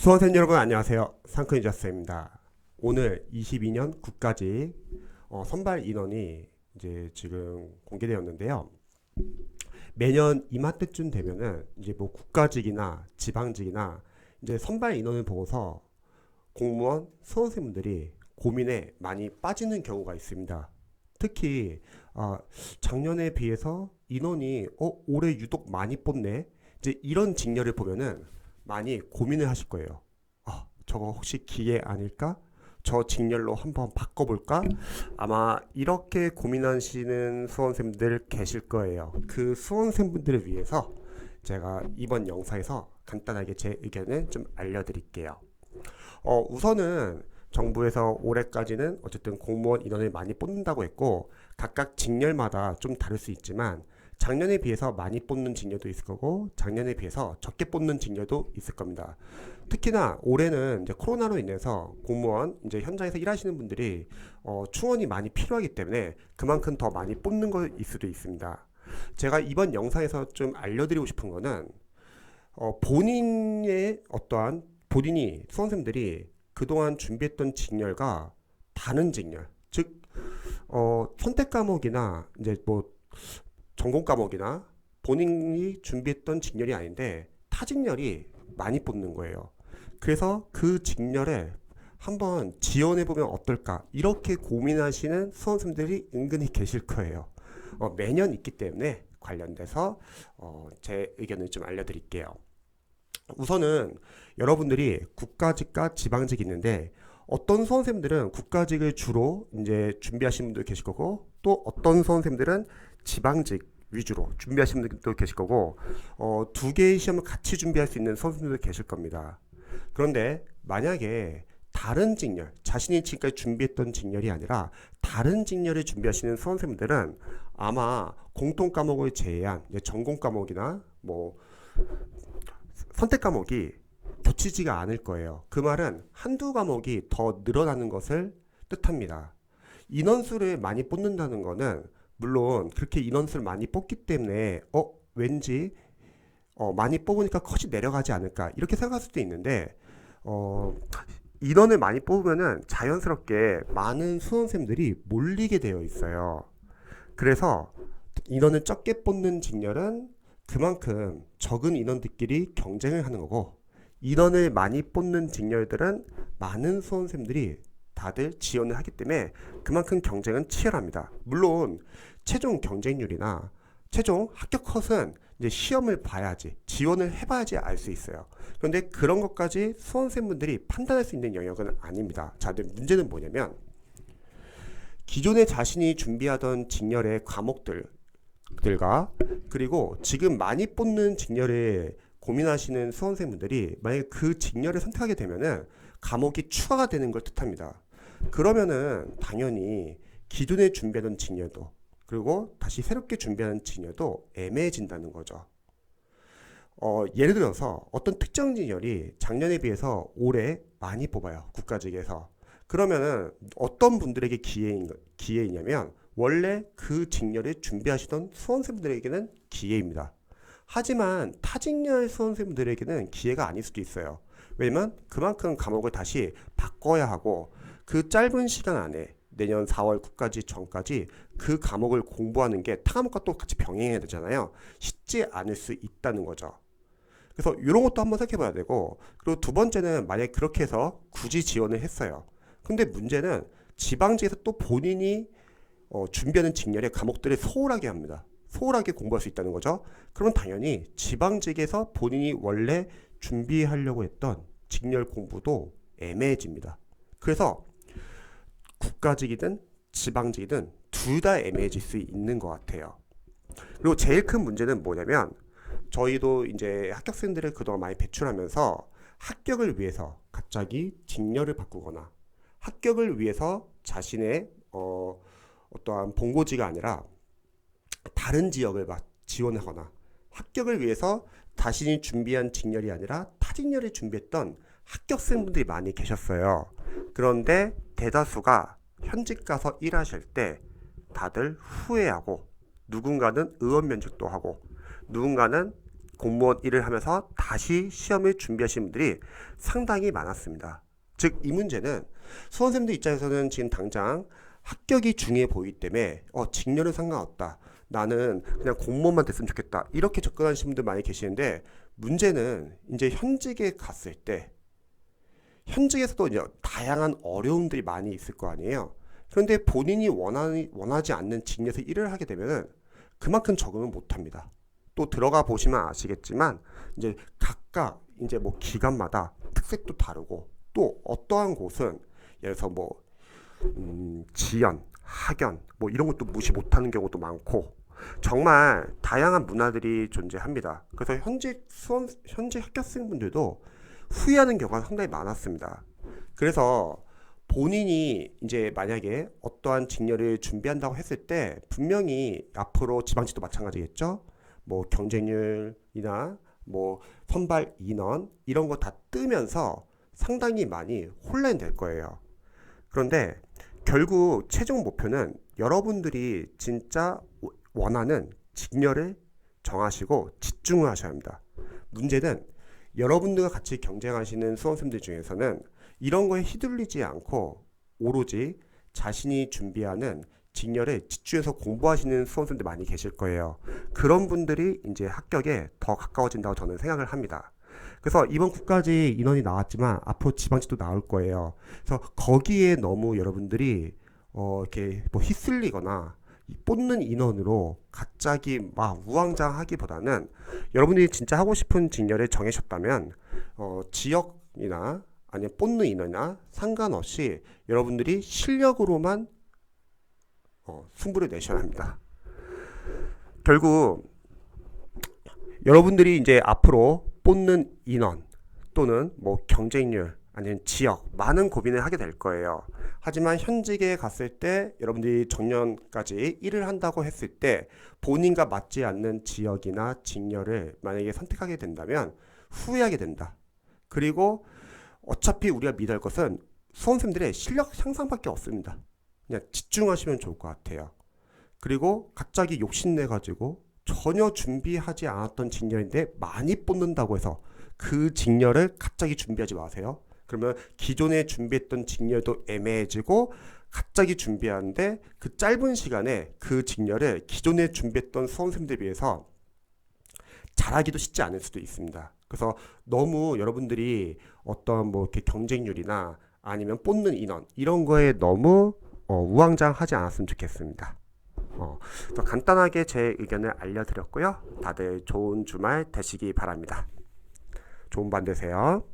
수험생 여러분 안녕하세요. 상크인 자스입니다. 오늘 22년 국가직 어, 선발 인원이 이제 지금 공개되었는데요. 매년 이맘때쯤 되면은 이제 뭐 국가직이나 지방직이나 이제 선발 인원을 보고서 공무원 수험생분들이 고민에 많이 빠지는 경우가 있습니다. 특히 아, 작년에 비해서 인원이 어, 올해 유독 많이 뽑네. 이제 이런 직렬을 보면은 많이 고민을 하실 거예요. 아, 저거 혹시 기회 아닐까? 저 직렬로 한번 바꿔볼까? 아마 이렇게 고민하시는 수험생분들 계실 거예요. 그 수험생분들을 위해서 제가 이번 영상에서 간단하게 제 의견을 좀 알려드릴게요. 어, 우선은 정부에서 올해까지는 어쨌든 공무원 인원을 많이 뽑는다고 했고 각각 직렬마다 좀 다를 수 있지만 작년에 비해서 많이 뽑는 직렬도 있을 거고 작년에 비해서 적게 뽑는 직렬도 있을 겁니다. 특히나 올해는 이제 코로나로 인해서 공무원 이제 현장에서 일하시는 분들이 어, 충원이 많이 필요하기 때문에 그만큼 더 많이 뽑는 것일 수도 있습니다. 제가 이번 영상에서 좀 알려드리고 싶은 거는 어, 본인의 어떠한 본인이 수험생들이 그동안 준비했던 직렬과 다른 직렬, 즉 어, 선택 과목이나 이제 뭐 전공 과목이나 본인이 준비했던 직렬이 아닌데 타 직렬이 많이 뽑는 거예요. 그래서 그 직렬에 한번 지원해 보면 어떨까 이렇게 고민하시는 수험생들이 은근히 계실 거예요. 어, 매년 있기 때문에 관련돼서 어, 제 의견을 좀 알려드릴게요. 우선은 여러분들이 국가직과 지방직이 있는데 어떤 수험생들은 국가직을 주로 이제 준비하시는 분도 계실 거고 또 어떤 수험생들은 지방직 위주로 준비하시는 분도 계실 거고 어, 두 개의 시험을 같이 준비할 수 있는 선생님도 계실 겁니다. 그런데 만약에 다른 직렬, 자신이 지금까지 준비했던 직렬이 아니라 다른 직렬을 준비하시는 수험생들은 아마 공통 과목을 제외한 전공 과목이나 뭐 선택 과목이 겹치지가 않을 거예요. 그 말은 한두 과목이 더 늘어나는 것을 뜻합니다. 인원수를 많이 뽑는다는 거는 물론 그렇게 인원수를 많이 뽑기 때문에 어 왠지 어, 많이 뽑으니까 컷이 내려가지 않을까 이렇게 생각할 수도 있는데 어, 인원을 많이 뽑으면은 자연스럽게 많은 수험생들이 몰리게 되어 있어요. 그래서 인원을 적게 뽑는 직렬은 그만큼 적은 인원들끼리 경쟁을 하는 거고 인원을 많이 뽑는 직렬들은 많은 수험생들이 다들 지원을 하기 때문에 그만큼 경쟁은 치열합니다. 물론 최종 경쟁률이나 최종 합격 컷은 이제 시험을 봐야지 지원을 해봐야지 알 수 있어요. 그런데 그런 것까지 수험생분들이 판단할 수 있는 영역은 아닙니다. 자, 근데 문제는 뭐냐면 기존에 자신이 준비하던 직렬의 과목들과 그리고 지금 많이 뽑는 직렬에 고민하시는 수험생분들이 만약에 그 직렬을 선택하게 되면은 과목이 추가가 되는 걸 뜻합니다. 그러면은 당연히 기존에 준비하던 직렬도 그리고 다시 새롭게 준비하는 직렬도 애매해진다는 거죠. 어, 예를 들어서 어떤 특정 직렬이 작년에 비해서 올해 많이 뽑아요. 국가직에서. 그러면은 어떤 분들에게 기회인, 기회이냐면 원래 그 직렬을 준비하시던 수험생분들에게는 기회입니다. 하지만 타직렬 수험생분들에게는 기회가 아닐 수도 있어요. 왜냐면 그만큼 과목을 다시 바꿔야 하고 그 짧은 시간 안에 내년 4월 국가직 전까지 그 과목을 공부하는 게 타과목과 또 같이 병행해야 되잖아요. 쉽지 않을 수 있다는 거죠. 그래서 이런 것도 한번 생각해 봐야 되고 그리고 두 번째는 만약에 그렇게 해서 굳이 지원을 했어요. 근데 문제는 지방지에서 또 본인이 어, 준비하는 직렬의 과목들을 소홀하게 합니다. 소홀하게 공부할 수 있다는 거죠. 그럼 당연히 지방직에서 본인이 원래 준비하려고 했던 직렬 공부도 애매해집니다. 그래서 국가직이든 지방직이든 둘 다 애매해질 수 있는 것 같아요. 그리고 제일 큰 문제는 뭐냐면 저희도 이제 합격생들을 그동안 많이 배출하면서 합격을 위해서 갑자기 직렬을 바꾸거나 합격을 위해서 자신의 어, 어떠한 본고지가 아니라 다른 지역을 막 지원하거나 합격을 위해서 자신이 준비한 직렬이 아니라 타직렬을 준비했던 합격생분들이 많이 계셨어요. 그런데 대다수가 현직 가서 일하실 때 다들 후회하고 누군가는 의원 면접도 하고 누군가는 공무원 일을 하면서 다시 시험을 준비하신 분들이 상당히 많았습니다. 즉, 이 문제는 수험생들 입장에서는 지금 당장 합격이 중요해 보이기 때문에 어, 직렬은 상관없다. 나는 그냥 공무원만 됐으면 좋겠다. 이렇게 접근하시는 분들 많이 계시는데 문제는 이제 현직에 갔을 때 현직에서도 이제 다양한 어려움들이 많이 있을 거 아니에요. 그런데 본인이 원하니, 원하지 않는 직렬에서 일을 하게 되면은 그만큼 적응을 못 합니다. 또 들어가 보시면 아시겠지만 이제 각각 이제 뭐 기관마다 특색도 다르고 또 어떠한 곳은 예를 들어서 뭐 음, 지연, 학연 뭐 이런 것도 무시 못하는 경우도 많고 정말 다양한 문화들이 존재합니다. 그래서 현직 수험 현직 합격생분들도 후회하는 경우가 상당히 많았습니다. 그래서 본인이 이제 만약에 어떠한 직렬을 준비한다고 했을 때 분명히 앞으로 지방직도 마찬가지겠죠. 뭐 경쟁률이나 뭐 선발 인원 이런 거 다 뜨면서 상당히 많이 혼란될 거예요. 그런데 결국 최종 목표는 여러분들이 진짜 원하는 직렬을 정하시고 집중을 하셔야 합니다. 문제는 여러분들과 같이 경쟁하시는 수험생들 중에서는 이런 거에 휘둘리지 않고 오로지 자신이 준비하는 직렬에 집중해서 공부하시는 수험생들 많이 계실 거예요. 그런 분들이 이제 합격에 더 가까워진다고 저는 생각을 합니다. 그래서 이번 국가직 인원이 나왔지만 앞으로 지방직도 나올 거예요. 그래서 거기에 너무 여러분들이 어 이렇게 뭐 휩쓸리거나 이 뽑는 인원으로 갑자기 막 우왕좌왕하기보다는 여러분들이 진짜 하고 싶은 직렬을 정하셨다면 어 지역이나 아니면 뽑는 인원이나 상관없이 여러분들이 실력으로만 어, 승부를 내셔야 합니다. 결국 여러분들이 이제 앞으로 뽑는 인원 또는 뭐 경쟁률 아니면 지역 많은 고민을 하게 될 거예요. 하지만 현직에 갔을 때 여러분들이 정년까지 일을 한다고 했을 때 본인과 맞지 않는 지역이나 직렬을 만약에 선택하게 된다면 후회하게 된다. 그리고 어차피 우리가 믿을 것은 수험생들의 실력 향상밖에 없습니다. 그냥 집중하시면 좋을 것 같아요. 그리고 갑자기 욕심내 가지고 전혀 준비하지 않았던 직렬인데 많이 뽑는다고 해서 그 직렬을 갑자기 준비하지 마세요. 그러면 기존에 준비했던 직렬도 애매해지고 갑자기 준비하는데 그 짧은 시간에 그 직렬을 기존에 준비했던 수험생들에 비해서 잘하기도 쉽지 않을 수도 있습니다. 그래서 너무 여러분들이 어떤 뭐 이렇게 경쟁률이나 아니면 뽑는 인원 이런 거에 너무 어, 우왕좌왕하지 않았으면 좋겠습니다. 어, 간단하게 제 의견을 알려드렸고요. 다들 좋은 주말 되시기 바랍니다. 좋은 밤 되세요.